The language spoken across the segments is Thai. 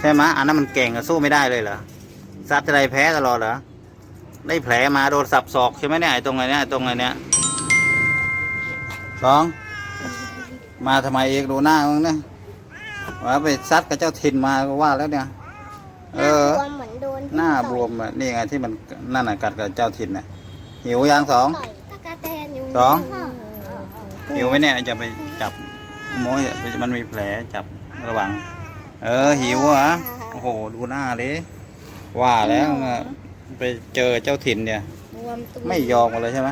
ใช่ไหมยอันนั้นมันเก่งอะสู้ไม่ได้เลยเหรอซัดจะได้แพ้ตลอดเหรอได้แผลมาโดนสับศอกใช่ไหมเนี่ยไอ้ตรงไหนเนี่ยไอ้ตรงไหนเนี่ยสองมาทำไมเอกดูหน้ามึงเนี่ยว่าไปซัดกับเจ้าถิ่นมาก็ว่าแล้วเนี่ย เออบวมเหมือนโดนหน้าบวมอะนี่ไงที่มันนั่นน่ะกัดกับเจ้าถิ่นน่ะหิวยังสองต่อยตะกะแตนอยู่สองพ่อหิวไหมเนี่ยจะไปจับโม้ยมันมีแผลจับระวัง เออหิวเหรอโอ้โหดูหน้าดิว่าแล้วนะไปเจอเจ้าถิ่นเนี่ย บวมตัวไม่ยอมกันเลยใช่ไหม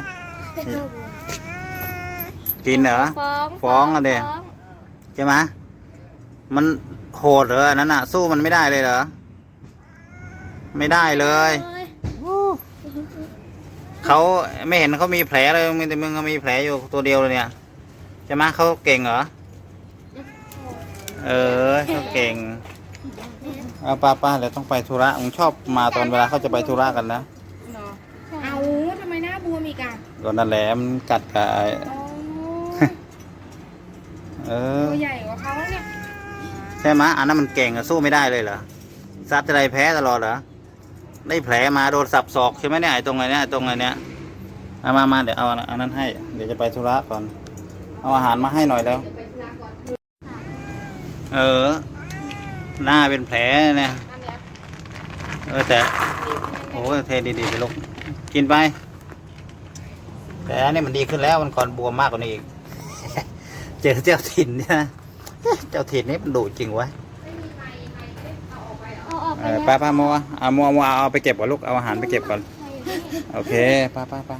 กินเหรอ ฟ้องฟ้องอะเด็กใช่ไหมมันโหดเหรออันนั้นอะ สู้มันไม่ได้เลยเหรอ ไม่ได้เลยเขาไม่เห็นเขามีแผลเลยมึงแต่มึงก็มีแผลอยู่ตัวเดียวเลยเนี่ยใช่ไหมเขาเก่งเหรอ เออเขาเก่งเอาป้าป้าเดี๋ยวต้องไปธุระมึงชอบมาตอนเวลาเขาจะไปธุระกันนะเนาะเอาทำไมหน้าบวมอีกอะก็นั่นแหละมันกัดกับไอ้โอ้ยเออ ตัวใหญ่กว่าเขาเนี่ยใช่ไหมอันนั้นมันเก่งอะสู้ไม่ได้เลยเหรอซัดจะได้แพ้ตลอดเหรอ ได้แผลมาโดนสับศอกใช่ไหมเนี่ยไอ้ตรงไหนเนี่ยไอ้ตรงไหนเนี่ยเอามามาเดี๋ยวเอาอันนั้นให้ เดี๋ยวจะไปธุระก่อน เอาอาหารมาให้หน่อยแล้ว เออ หน้าเป็นแผลเนี่ยเออแต่โอ้ยเทดีๆไปลูกกินไป แต่อันนี้มันดีขึ้นแล้วมันก่อนบวมมากกว่านี้อีก เจอเจ้าถิ่นเนี่ยนะเจ้าถิ่นนี่มันดุจริงวะเอาออกไปเออแล้วป้าป้ามัวเอามัวมัวเอาไปเก็บก่อนลูกเอาอาหารไปเก็บก่อน โอเคป้าป้าป้า